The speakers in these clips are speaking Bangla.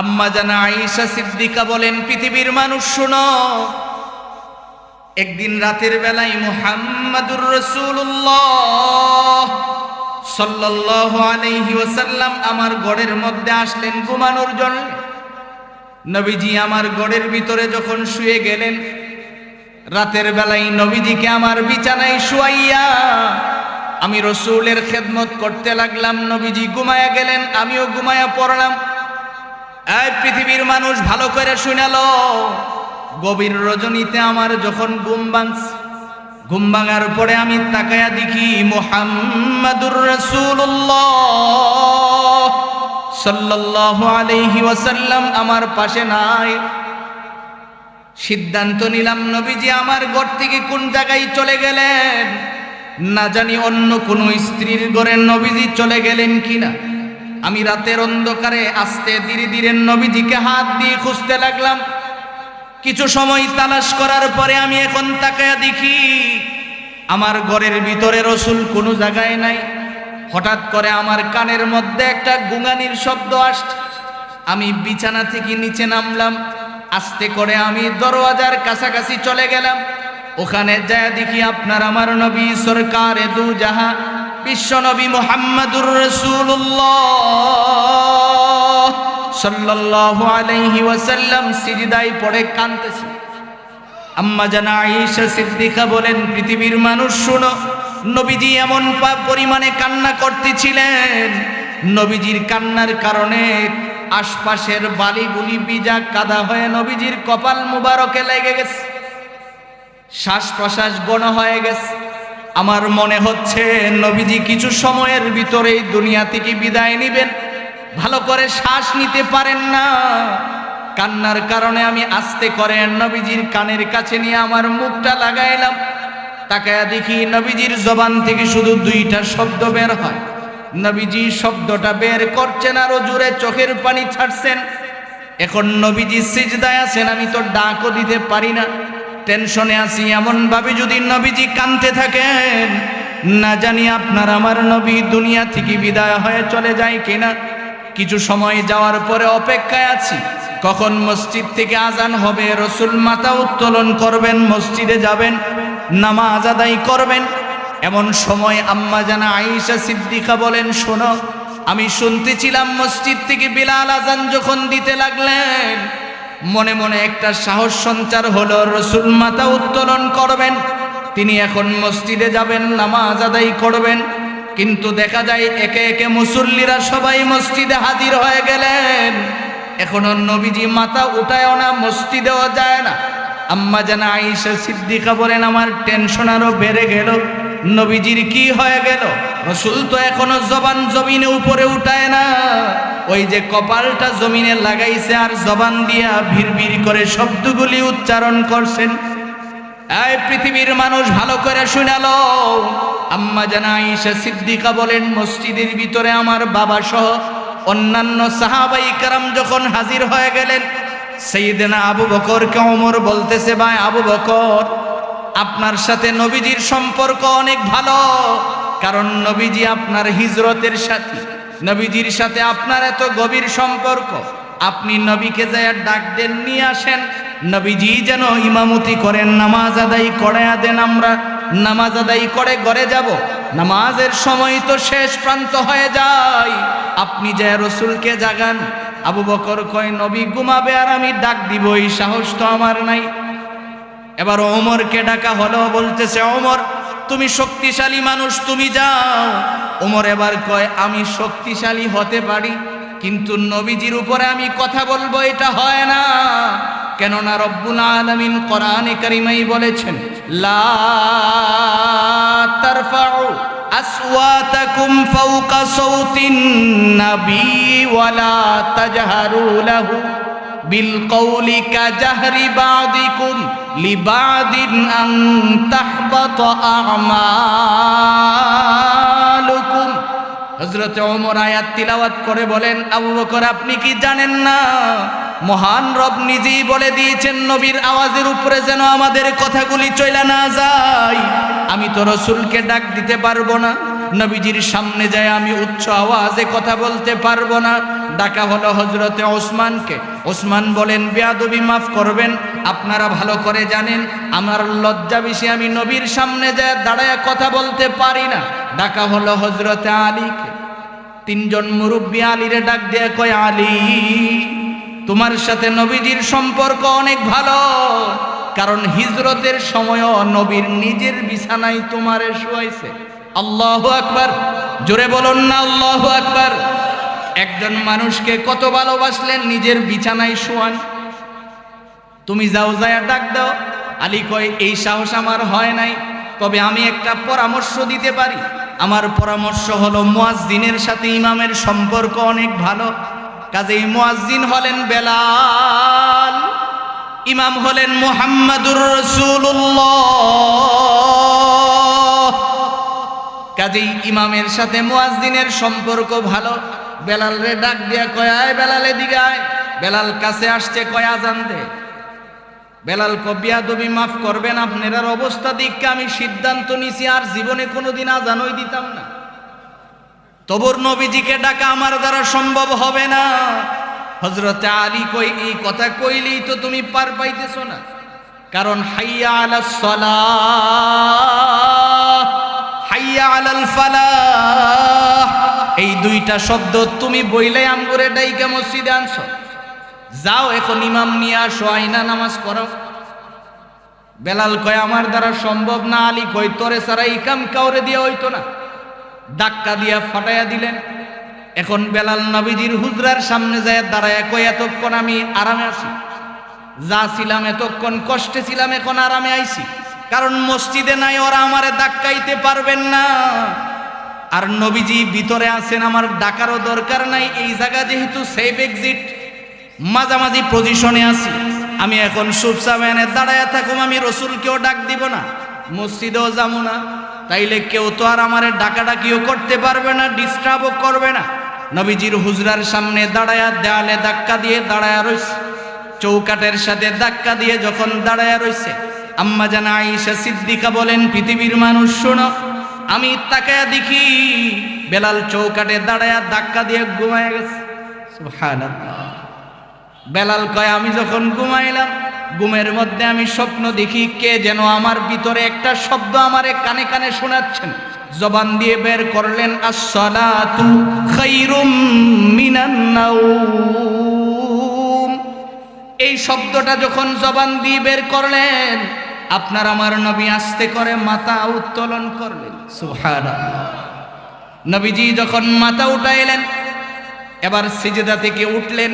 আম্মা জানা আয়েশা সিদ্দিকা বলেন, পৃথিবীর মানুষ শোনো, একদিন রাতের বেলায় মুহাম্মাদুর রসুল্লাহ সাল্লাল্লাহু আলাইহি ওয়াসাল্লাম আমার গড়ের মধ্যে আসলেন ঘুমানোর জন্য। নবীজি আমার গড়ের ভিতরে যখন শুয়ে গেলেন, রাতের বেলায় নবীজিকে আমার বিছানায় শুয়াইয়া আমি রসুলের খেদমত করতে লাগলাম। নবীজি ঘুমায়া গেলেন, আমিও ঘুমায়া পড়লাম। এই পৃথিবীর মানুষ ভালো করে শুনালো গভীর রজনীতে আমার যখন ঘুম ভাঙছে, ঘুম ভাঙার পরে আমি তাকায়া দেখি মোহাম্মদুর রসুল্লাহ সাল্লাল্লাহু আলাইহি ওয়াসাল্লাম আমার পাশে নাই। সিদ্ধান্ত নিলাম, নবীজি আমার ঘর থেকে কোন জায়গায় চলে গেলেন? না জানি অন্য কোনো স্ত্রীর ঘরে নবীজি চলে গেলেন কিনা। আমি রাতের অন্ধকারে আস্তে ধীরে ধীরে নবীজিকে হাত দিয়ে খুঁজতে লাগলাম। কিছু সময় তালাশ করার পরে আমি এখন তাকায়া দেখি, আমার ঘরের ভিতরে রসুল কোনো জায়গায় নাই। হঠাৎ করে আমার কানের মধ্যে একটা গুঙানির শব্দ আসছে। আমি বিছানা থেকে নিচে নামলাম। আস্তে করে আমি দরওয়াজার কাছাকাছি চলে গেলাম। ওখানে যায় দেখি আপনার আমার নবী সরকার দু জাহা বিশ্ব নবী মোহাম্মদুর রসুল্লাহ সাল্লাল্লাহু আলাইহি ওয়াসাল্লাম সিজদায় পড়ে কাঁদতেছে। আম্মা জানা আয়েশা সিদ্দিকা বলেন, পৃথিবীর মানুষ, শুনো, নবীজি এমন পরিমাণে কান্না করতেছিলেন। নবীজির কান্নার কারণে আশপাশের বালিগুলি বিজা কাদা হয়ে নবীজির কপাল মুবারকে লেগে গেছে। শ্বাস প্রশ্বাস গণ হয়ে গেছে। আমার মনে হচ্ছে নবীজি কিছু সময়ের ভিতরেই দুনিয়া থেকে বিদায় নিবেন। ভালো করে শ্বাস নিতে পারেন না। কান্নার কারণে আমি আস্তে করে নবীজির কানের কাছে নিয়ে আমার মুখটা লাগাইলাম। তাকায়া দেখি নবীজির জবান থেকে শুধু দুইটা শব্দ বের হয়। নবীজি শব্দটা বের করছেন আরও জোরে চোখের পানি ছাড়ছেন। এখন নবীজি সিজদায় আছেন, আমি তো ডাকও দিতে পারি না। টেনশনে আছি, এমন ভাবে যদি নবীজি কানতে থাকেন, না জানি আপনার আমার নবী দুনিয়া থেকে বিদায় হয়ে চলে যায় কিনা। কিছু সময় যাওয়ার পরে অপেক্ষায় আছি, কখন মসজিদ থেকে আজান হবে, রসুল মাথা উত্তোলন করবেন, মসজিদে যাবেন, নামাজ আদায় করবেন। এমন সময় আম্মা জানা আয়েশা সিদ্দিকা বলেন, শোনো, আমি শুনতেছিলাম মসজিদ থেকে বিলাল আজান যখন দিতে লাগলেন মনে মনে একটা সাহস সঞ্চার হলো, রসুল মাথা উত্তোলন করবেন। তিনি এখন মসজিদে যাবেন, নামাজ আদায় করবেন। কিন্তু দেখা যায়, একে একে মুসল্লিরা সবাই মসজিদে হাজির হয়ে গেলেন। এখনও নবীজি মাথা উঠায়ও না, মসজিদেও যায় না। আম্মা জানা আয়েশা সিদ্দিকা বলেন, আমার টেনশন আরও বেড়ে গেল। নবীজির কি হয়ে গেল? রসুল তো এখনও জবান জমিনে উপরে উঠায় না। ওই যে কপালটা জমিনে লাগাইছে আর জবান দিয়া ভিড় করে শব্দগুলি উচ্চারণ করছেন। এই পৃথিবীর মানুষ ভালো করে শুনালো আম্মা জানা আয়েশা সিদ্দিকা বলেন, মসজিদের ভিতরে আমার বাবা সহ অন্যান্য সাহাবাই কারাম যখন হাজির হয়ে গেলেন সেইদিনা আবু বকরকে ওমর বলতেছে, ভাই আবু বকর, আপনার সাথে নবীজির সম্পর্ক অনেক ভালো, কারণ নবীজি আপনার হিজরতের সাথে। নবীজির সাথে আপনার এত গভীর সম্পর্ক, আপনি নবীকে যায় ডাক দেন, নিয়ে আসেন। নবীজি যেন ইমামতি করেন, নামাজ আদায় করে দেন আমরা। নামাজ আদায় করে, ঘরে যাব। নামাজের সময় তো শেষ প্রান্ত হয়ে যায়। আপনি যে রসুলকে জাগান, আবু বকর কয়, নবী ঘুমাবে আর আমি ডাক দিব এই সাহস তো আমার নাই। এবার ওমরকে ডাকা হলো, বলতেছে, ওমর, তুমি শক্তিশালী মানুষ, তুমি যাও। ওমর এবার কয় আমি শক্তিশালী হতে পারি কিন্তু নবীজির উপরে আমি কথা বলবো এটা হয় না কেননা রব্বুল আলামিন কোরআনে কারিমাই বলেছেন লা তারফাউ আসওয়াতাকুম ফাওকা সাউতিন নবী ওয়ালা তাজহারু লাহু بالقول كجهر بعضكم لبعض أن تحبط أعمالكم হজরত ওমর আয়াত তিলাওয়াত করে বলেন, আবু বকর, আপনি কি জানেন না? মহান রব নিজেই বলে দিয়েছেন, নবীর আওয়াজের উপরে যেন আমাদের কথাগুলি চইলা না যায়। আমি তো রসুলকে ডাক দিতে পারব না। নবীজির সামনে যায়, আমি উচ্চ আওয়াজে কথা বলতে পারব না। ডাকা হলো হজরতে ওসমানকে। ওসমান বলেন, বেয়াদবি মাফ করবেন, আপনারা ভালো করে জানেন, আমার লজ্জা বেশি আমি নবীর সামনে যায় দাঁড়ায় কথা বলতে পারি না। ডাকা হলো হজরতে আলীকে। তিনজন মুরব্বী আলীরে ডাক দিয়ে কয়, আলী, তোমার সাথে নবীজির সম্পর্ক অনেক ভালো। কারণ হিজরতের সময়ও নবীর নিজের বিছানায় তোমারে শুয়াইছে। আল্লাহ আকবার, জোরে বলুন না আল্লাহ আকবার। একজন মানুষকে কত ভালোবাসলেন নিজের বিছানায় শোয়ান। তুমি যাও, যায়া ডাক দাও। আলী কয়, এই সাহস আমার হয় নাই। তবে আমি একটা পরামর্শ দিতে পারি। আমার পরামর্শ হলো মুয়াজ্জিনের সাথে ইমামের সম্পর্ক অনেক ভালো। কাজেই মুয়াজ্জিন হলেন বেলাল, ইমাম হলেন মুহাম্মাদুর রাসূলুল্লাহ। কাজেই ইমামের সাথে মুয়াজ্জিনের সম্পর্ক ভালো। বেলাল রে ডাক দিয়া কয়, আয় বেলালে দিকে আয়। বেলাল কাছে আসছে, কয়, আজান বেলাল কবিয়া দবি মাফ করবেন আপনার অবস্থা দিককে আমি সিদ্ধান্ত নিছি, আর জীবনে কোনোদিন আজানই দিতাম না। তবুর নবীজিকে ডাকা আমার দ্বারা সম্ভব হবে না। হজরতে আলী কই, এই কথা কইলেই তো তুমি পার পাইতেছ না। কারণ হাইয়া আলা সলাহ হাইয়া আলাল ফালাহ এই দুইটা শব্দ তুমি বইলে আমগরে ডাইকা মসজিদে আনছো। যাও, এখন ইমাম নিয়ে আসো আইনা নামাজ পড়ো। বেলাল কয়, আমার দ্বারা সম্ভব না, আলী কই তোরে সারা ইকাম কাউরে দিয়ে হইতো না। ডাক্কা দিয়া ফাটাইয়া দিলেন। এখন বেলাল নবীজির হুজরার সামনে যায়, দাঁড়ায় কই এতক্ষণ আমি আরামে আছি। যা ছিলাম এতক্ষণ কষ্টে ছিলাম, এখন আরামে আইছি। কারণ মসজিদে নাই, ওরা আমারে ধাক্কাইতে পারবেন না। আর নবীজি ভিতরে আছেন, আমার ডাকারও দরকার নাই। এই জায়গা যেহেতু সেফ এক্সিট মাঝামাঝি পজিশনে আছি। আমি এখন সুপসামেনে দাঁড়ায় থাকুম, আমি রসুলকেও ডাক দিব না, মসজিদেও যাব না। তাইলে কেউ তো আর আমারে ডাকাডাকিও করতে পারবে না ডিস্টার্বও করবে না। নবীজির হুজরার সামনে দাঁড়ায়া দেয়ালে ধাক্কা দিয়ে দাঁড়ায়া রইছে চৌকাটের সাথে ধাক্কা দিয়ে যখন দাঁড়ায়া রইছে আম্মা জানা আয়েশা সিদ্দিকা বলেন, পৃথিবীর মানুষ, শোনো, আমি তাকায়া দেখি বেলাল চৌকাটে দাঁড়ায়া ধাক্কা দিয়ে ঘুমায় গেছে। বেলাল কয়, আমি যখন ঘুমাইলাম, ঘুমের মধ্যে আমি স্বপ্ন দেখি কে যেন আমার ভিতরে একটা শব্দ আমারে কানে কানে শোনাচ্ছেন। জবান দিয়ে বের করলেন এই শব্দটা যখন জবান দিয়ে বের করলেন, আপনার আমার নবী আস্তে করে মাথা উত্তোলন করলেন। নবীজি যখন মাথা উঠাইলেন, এবার সিজদা থেকে উঠলেন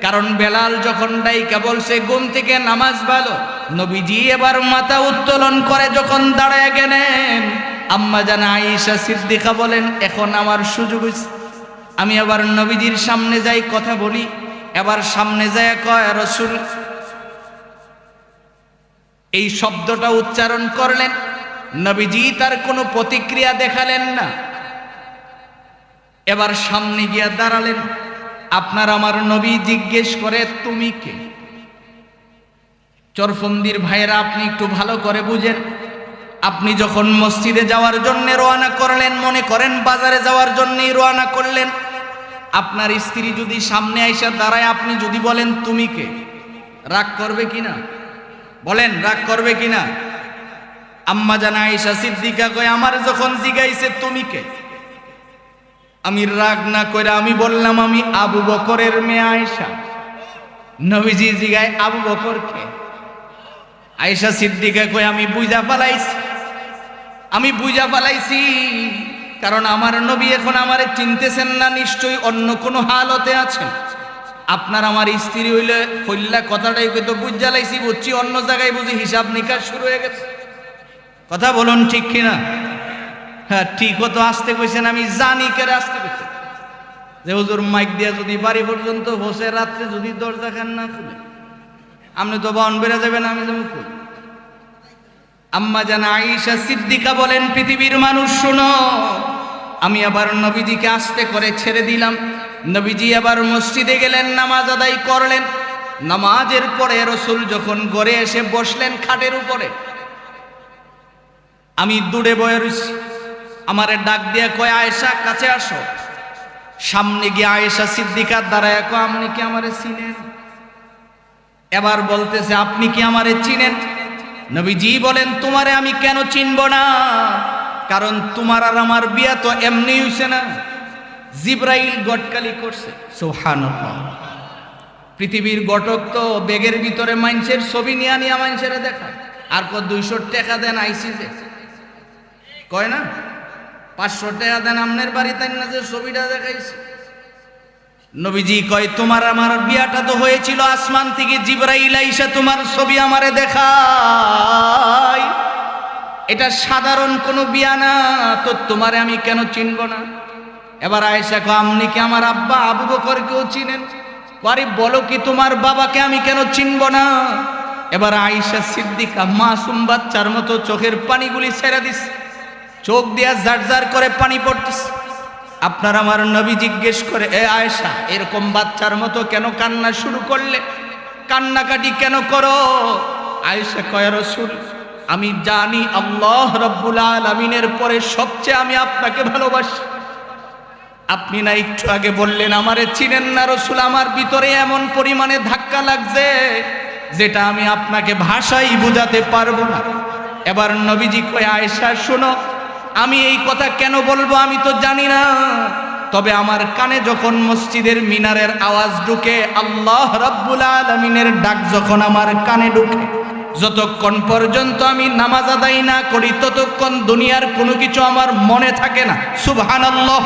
কারণ বেলাল যখন ডাইকা বলছে, ঘুম থেকে নামাজ ভালো। নবীজি এবার মাথা উত্তোলন করে যখন দাঁড়ায় গেলেন, আম্মা জানা আয়েশা সিদ্দিকা বলেন, এখন আমার সুযোগ আমি আবার নবীজির সামনে যাই, কথা বলি। এবার সামনে যায় কয় রসুল। এই শব্দটা উচ্চারণ করলেন। নবীজি তার কোনো প্রতিক্রিয়া দেখালেন না। এবার সামনে গিয়া দাঁড়ালেন। আপনার আমার নবী জিজ্ঞেস করে, তুমি কে? চরফন্দির ভাইয়েরা, আপনি একটু ভালো করে বুঝেন। আপনি যখন মসজিদে যাওয়ার জন্য রওনা করলেন, মনে করেন বাজারে যাওয়ার জন্যই রওনা করলেন। আপনার স্ত্রী যদি সামনে আইসা দাঁড়ায়, আপনি যদি বলেন, তুমি কে? রাগ করবে কিনা বলেন, রাগ করবে কিনা আম্মা জানা আয়েশা সিদ্দিকা কয়, আমার যখন জিগাইছে, তুমি কে? আমি রাগ না করে আমি বললাম, আমি আবু বকরের মেয়ে আয়েশা। নবীজি জিগায়, আবু বকরকে আয়েশা সিদ্দিকা কই আমি বুঝা পালাইছি। আমি বুঝা পালাইছি। কারণ আমার নবী এখন আমারে চিনতেছেন না, নিশ্চয়ই অন্য কোনো হালতে আছেন। আপনার আমার স্ত্রী হইলে হইল্লা কথাটাই তো বুঝা লাইছি বুঝছি, অন্য জায়গায় বুঝি হিসাব নিকাশ শুরু হয়ে গেছে। কথা বলুন ঠিক কিনা? হ্যাঁ ঠিক তো আসতে কইছেন, আমি জানি কেরে আসতে কইছেন। যে হুজুর মাইক দিয়া যদি বাড়ি পর্যন্ত বসে, রাত্রে যদি দরজা খান না খুলে, আপনি তো বাউন বেড়ে যাবেন, আমি যেমন খুলি আম্মা জানা আয়েশা সিদ্দিকা বলেন, পৃথিবীর মানুষ শোনো, আমি আবার নবীজিকে আস্তে করে ছেড়ে দিলাম। নবীজি আবার মসজিদে গেলেন, নামাজ আদায় করলেন। নামাজের পরে রসুল যখন ঘরে এসে বসলেন খাটের উপরে, আমি দূরে বয়ে রয়েছি আমারে ডাক দিয়ে কয়, আয়েশা, কাছে আসো। সামনে গিয়ে আয়েশা সিদ্দিকার দাঁড়ায় কয়, আপনি কি আমারে চিনেন? এবার বলতেছে, আপনি কি আমারে চিনেন? নবীজি বলেন, তোমারে আমি কেন চিনব না? কারণ তোমার আর আমার বিয়া তো এমনি হইছে না। জিব্রাইল গটকালি করছে, সুবহানাল্লাহ। পৃথিবীর গটক তো বেগের ভিতরে মানুষের ছবি নিয়ে নিয়ে মানুষের দেখা আর কত দুইশো টাকা দেন আইসি যে কয় না? পাঁচশো টাকা দেন, আমনের বাড়িতে না যে ছবিটা দেখাইছে। নবীজি কয়, তোমার আমার বিয়াটা তো হয়েছিল আসমান থেকে জিব্রাইল আইসা তোমার ছবি আমারে দেখায়। এটা সাধারণ কোনো বিয়া না, তো তোমারে আমি কেন চিনব না? এবার আয়েশা কো আপনি কি আমার আব্বা আবু বকরকেও চিনেন? আরে বলো কি, তোমার বাবাকে আমি কেন চিনব না? এবার আয়েশা সিদ্দিকা মাসুম বাচ্চার মতো চোখের পানিগুলি ছেড়ে দিস চোখ দিয়া জার করে পানি পড়তেছে। আপনার আমার নবী জিজ্ঞেস করে, এ আয়েশা, এরকম বাচ্চার মতো কেন কান্না শুরু করলে? কান্নাকাটি কেন করো? আয়েশা কয় রসুল, আমি জানি আল্লাহ রব্বুল আলমিনের পরে সবচেয়ে আমি আপনাকে ভালোবাসি। আপনি না একটু আগে বললেন, আমারে চিনেন না রসুল, আমার ভিতরে এমন পরিমাণে ধাক্কা লাগছে যেটা আমি আপনাকে ভাষাই বুঝাতে পারব না। এবার নবীজি কয়, আয়েশা, শোনো আমি এই কথা কেন বলব আমি তো জানি না। তবে আমার কানে যখন মসজিদের মিনারের আওয়াজ ঢুকে, আল্লাহ রাব্বুল আলমিনের ডাক যখন আমার কানে ঢুকে, যতক্ষণ পর্যন্ত আমি নামাজ আদায় না করি, ততক্ষণ দুনিয়ার কোনো কিছু আমার মনে থাকে না। সুবহানাল্লাহ।